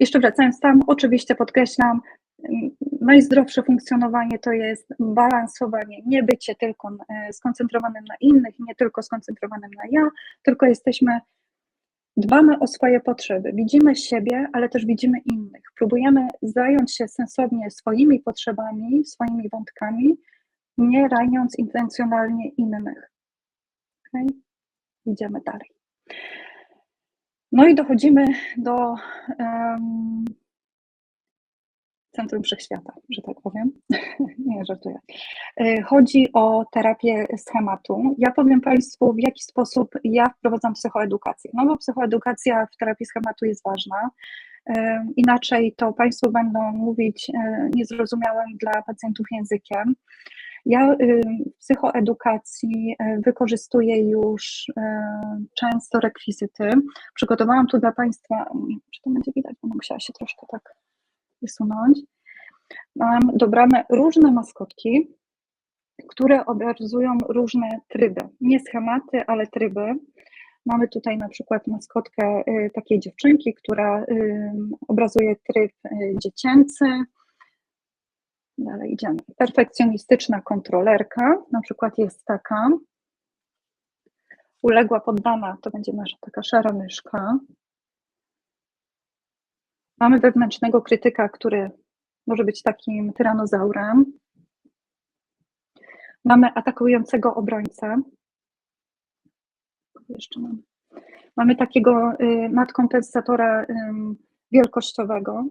jeszcze wracając tam, oczywiście podkreślam, najzdrowsze funkcjonowanie to jest balansowanie, nie bycie tylko e, skoncentrowanym na innych, nie tylko skoncentrowanym na ja, tylko jesteśmy, dbamy o swoje potrzeby, widzimy siebie, ale też widzimy innych. Próbujemy zająć się sensownie swoimi potrzebami, swoimi wątkami, nie raniąc intencjonalnie innych. Okay? Idziemy dalej. No i dochodzimy do um, centrum wszechświata, że tak powiem. Nie, żartuję. E, chodzi o terapię schematu. Ja powiem Państwu, w jaki sposób ja wprowadzam psychoedukację. No bo psychoedukacja w terapii schematu jest ważna. E, inaczej to Państwo będą mówić e, niezrozumiałym dla pacjentów językiem. Ja w psychoedukacji wykorzystuję już często rekwizyty. Przygotowałam tu dla Państwa, czy to będzie widać, bo musiała się troszkę tak wysunąć. Mam dobrane różne maskotki, które obrazują różne tryby. Nie schematy, ale tryby. Mamy tutaj na przykład maskotkę y, takiej dziewczynki, która y, obrazuje tryb y, dziecięcy. Dalej idziemy. Perfekcjonistyczna kontrolerka, na przykład jest taka. Uległa poddana, to będzie nasza taka szara myszka. Mamy wewnętrznego krytyka, który może być takim tyranozaurem. Mamy atakującego obrońcę. Jeszcze mamy. Mamy takiego y, nadkompensatora wielkościowego.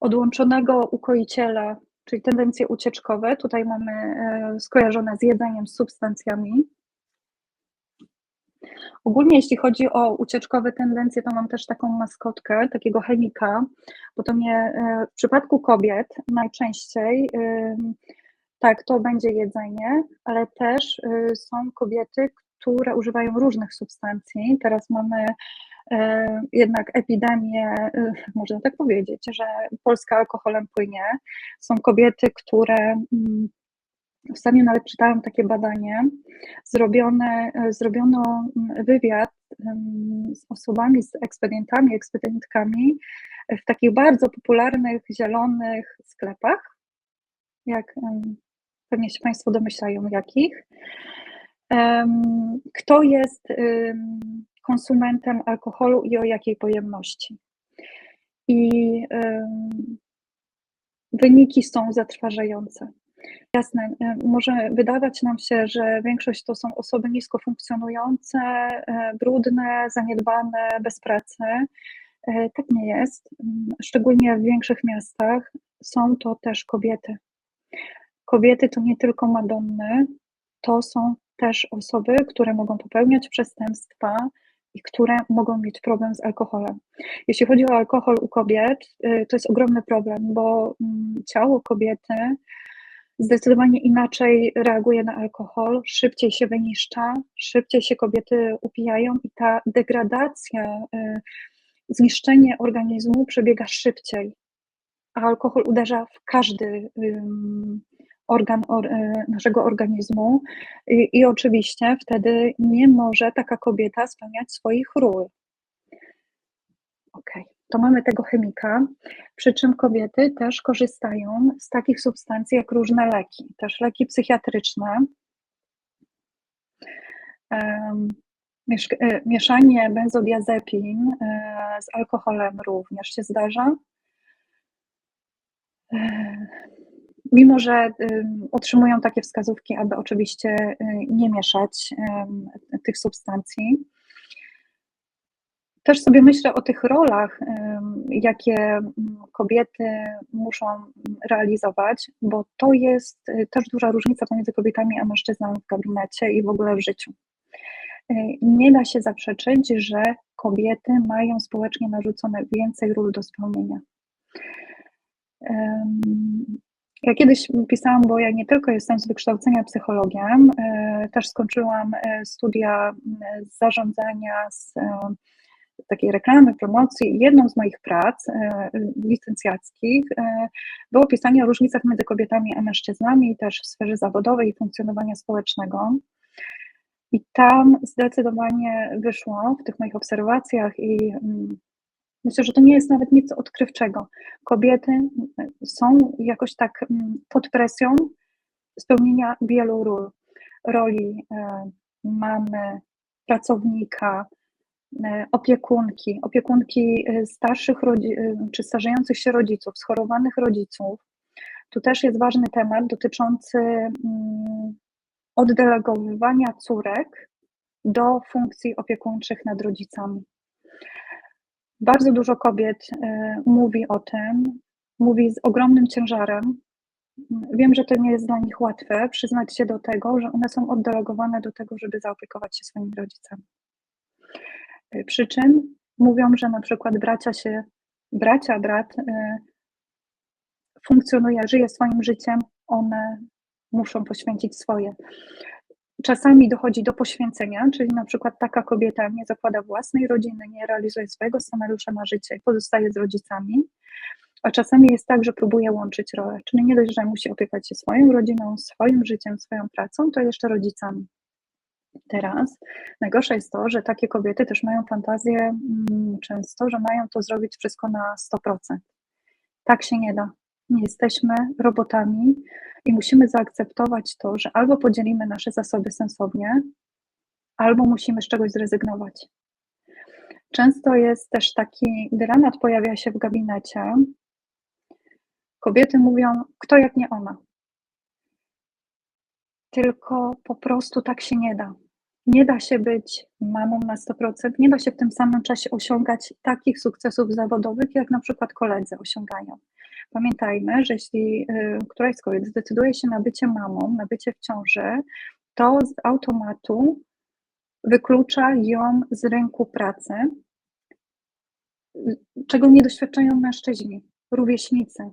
Odłączonego ukoiciela, czyli tendencje ucieczkowe. Tutaj mamy y, skojarzone z jedzeniem, z substancjami. Ogólnie jeśli chodzi o ucieczkowe tendencje, to mam też taką maskotkę, takiego chemika, bo to mnie e, w przypadku kobiet najczęściej tak, to będzie jedzenie, ale też są kobiety, które używają różnych substancji. Teraz mamy e, jednak epidemię, y, można tak powiedzieć, że Polska alkoholem płynie. Są kobiety, które mm, Ostatnio nawet czytałam takie badanie, zrobione, e, zrobiono mm, wywiad z osobami, z ekspedientami, ekspedientkami w takich bardzo popularnych zielonych sklepach, jak pewnie się Państwo domyślają, jakich. Kto jest konsumentem alkoholu i o jakiej pojemności. I wyniki są zatrważające. Jasne, może wydawać nam się, że większość to są osoby nisko funkcjonujące, e, brudne, zaniedbane, bez pracy. E, tak nie jest. Szczególnie w większych miastach są to też kobiety. Kobiety to nie tylko madonny, to są też osoby, które mogą popełniać przestępstwa i które mogą mieć problem z alkoholem. Jeśli chodzi o alkohol u kobiet, to jest ogromny problem, bo mm, ciało kobiety zdecydowanie inaczej reaguje na alkohol, szybciej się wyniszcza, szybciej się kobiety upijają i ta degradacja, y, zniszczenie organizmu przebiega szybciej. A alkohol uderza w każdy organ y, naszego organizmu i, i oczywiście wtedy nie może taka kobieta spełniać swoich ról. Okej. Okay to mamy tego chemika, przy czym kobiety też korzystają z takich substancji jak różne leki, też leki psychiatryczne. E, mieszanie benzodiazepin e, z alkoholem również się zdarza. Mimo, że otrzymują takie wskazówki, aby oczywiście nie mieszać tych substancji, też sobie myślę o tych rolach, jakie kobiety muszą realizować, bo to jest y, też duża różnica pomiędzy kobietami a mężczyznami w gabinecie i w ogóle w życiu. Y, nie da się zaprzeczyć, że kobiety mają społecznie narzucone więcej ról do spełnienia. Ja kiedyś pisałam, bo ja nie tylko jestem z wykształcenia psychologiem, y, też skończyłam studia zarządzania z takiej reklamy, promocji, jedną z moich prac e, licencjackich e, było pisanie o różnicach między kobietami a mężczyznami, też w sferze zawodowej i funkcjonowania społecznego. I tam zdecydowanie wyszło w tych moich obserwacjach i myślę, że to nie jest nawet nic odkrywczego. Kobiety mm, są jakoś tak mm, pod presją spełnienia wielu ról. Roli e, mamy, pracownika, e, opiekunki, opiekunki e, starszych czy starzejących się rodziców, schorowanych rodziców. Tu też jest ważny temat dotyczący oddelegowywania córek do funkcji opiekuńczych nad rodzicami. Bardzo dużo kobiet e, mówi o tym, mówi z ogromnym ciężarem. Wiem, że to nie jest dla nich łatwe przyznać się do tego, że one są oddelegowane do tego, żeby zaopiekować się swoimi rodzicami. E, przy czym mówią, że na przykład bracia się, bracia, brat e, funkcjonuje, żyje swoim życiem, one muszą poświęcić swoje. Czasami dochodzi do poświęcenia, czyli na przykład taka kobieta nie zakłada własnej rodziny, nie realizuje swojego scenariusza na życie pozostaje z rodzicami, a czasami jest tak, że próbuje łączyć rolę, czyli nie dość, że musi opiekać się swoją rodziną, swoim życiem, swoją pracą, to jeszcze rodzicami. Teraz najgorsze jest to, że takie kobiety też mają fantazję mm, często, że mają to zrobić wszystko na 100%. Tak się nie da. Nie jesteśmy robotami i musimy zaakceptować to, że albo podzielimy nasze zasoby sensownie, albo musimy z czegoś zrezygnować. Często jest też taki dylemat, pojawia się w gabinecie. Kobiety mówią, kto jak nie ona. Tylko po prostu tak się nie da. Nie da się być mamą na 100%, nie da się w tym samym czasie osiągać takich sukcesów zawodowych, jak na przykład koledzy osiągają. Pamiętajmy, że jeśli y, któraś z kobiet zdecyduje się na bycie mamą, na bycie w ciąży, to z automatu wyklucza ją z rynku pracy, czego nie doświadczają mężczyźni, rówieśnicy.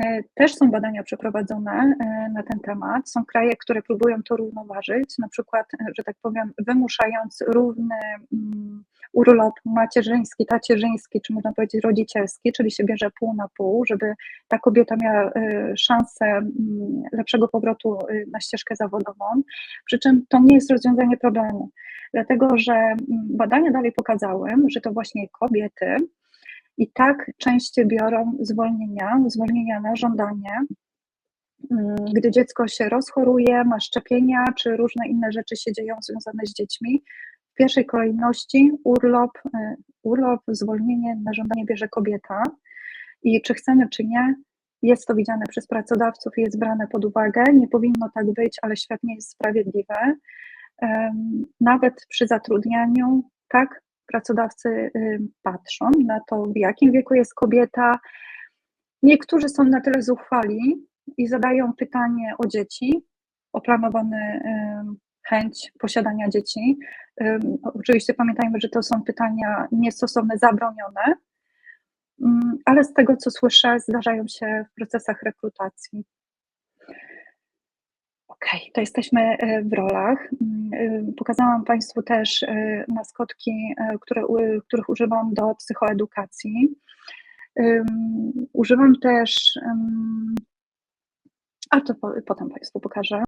E, też są badania przeprowadzone e, na ten temat. Są kraje, które próbują to równoważyć, na przykład, e, że tak powiem, wymuszając równy mm, urlop macierzyński, tacierzyński, czy można powiedzieć rodzicielski, czyli się bierze pół na pół, żeby ta kobieta miała szansę mm, lepszego powrotu na ścieżkę zawodową. Przy czym to nie jest rozwiązanie problemu, dlatego że mm, badania dalej pokazały, że to właśnie kobiety, i tak częściej biorą zwolnienia, zwolnienia na żądanie, mm, gdy dziecko się rozchoruje, ma szczepienia, czy różne inne rzeczy się dzieją związane z dziećmi. W pierwszej kolejności urlop, e, urlop, zwolnienie na żądanie bierze kobieta. I czy chcemy, czy nie, jest to widziane przez pracodawców i jest brane pod uwagę. Nie powinno tak być, ale świat nie jest sprawiedliwy. Nawet przy zatrudnianiu, tak, pracodawcy y, patrzą na to, w jakim wieku jest kobieta. Niektórzy są na tyle zuchwali i zadają pytanie o dzieci, o planowany chęć posiadania dzieci. Oczywiście pamiętajmy, że to są pytania niestosowne, zabronione, ale z tego co słyszę, zdarzają się w procesach rekrutacji. Okej, okay, to jesteśmy e, w rolach. Mm, e, pokazałam Państwu też e, maskotki, które, których używam do psychoedukacji. Używam też, a to potem Państwu pokażę.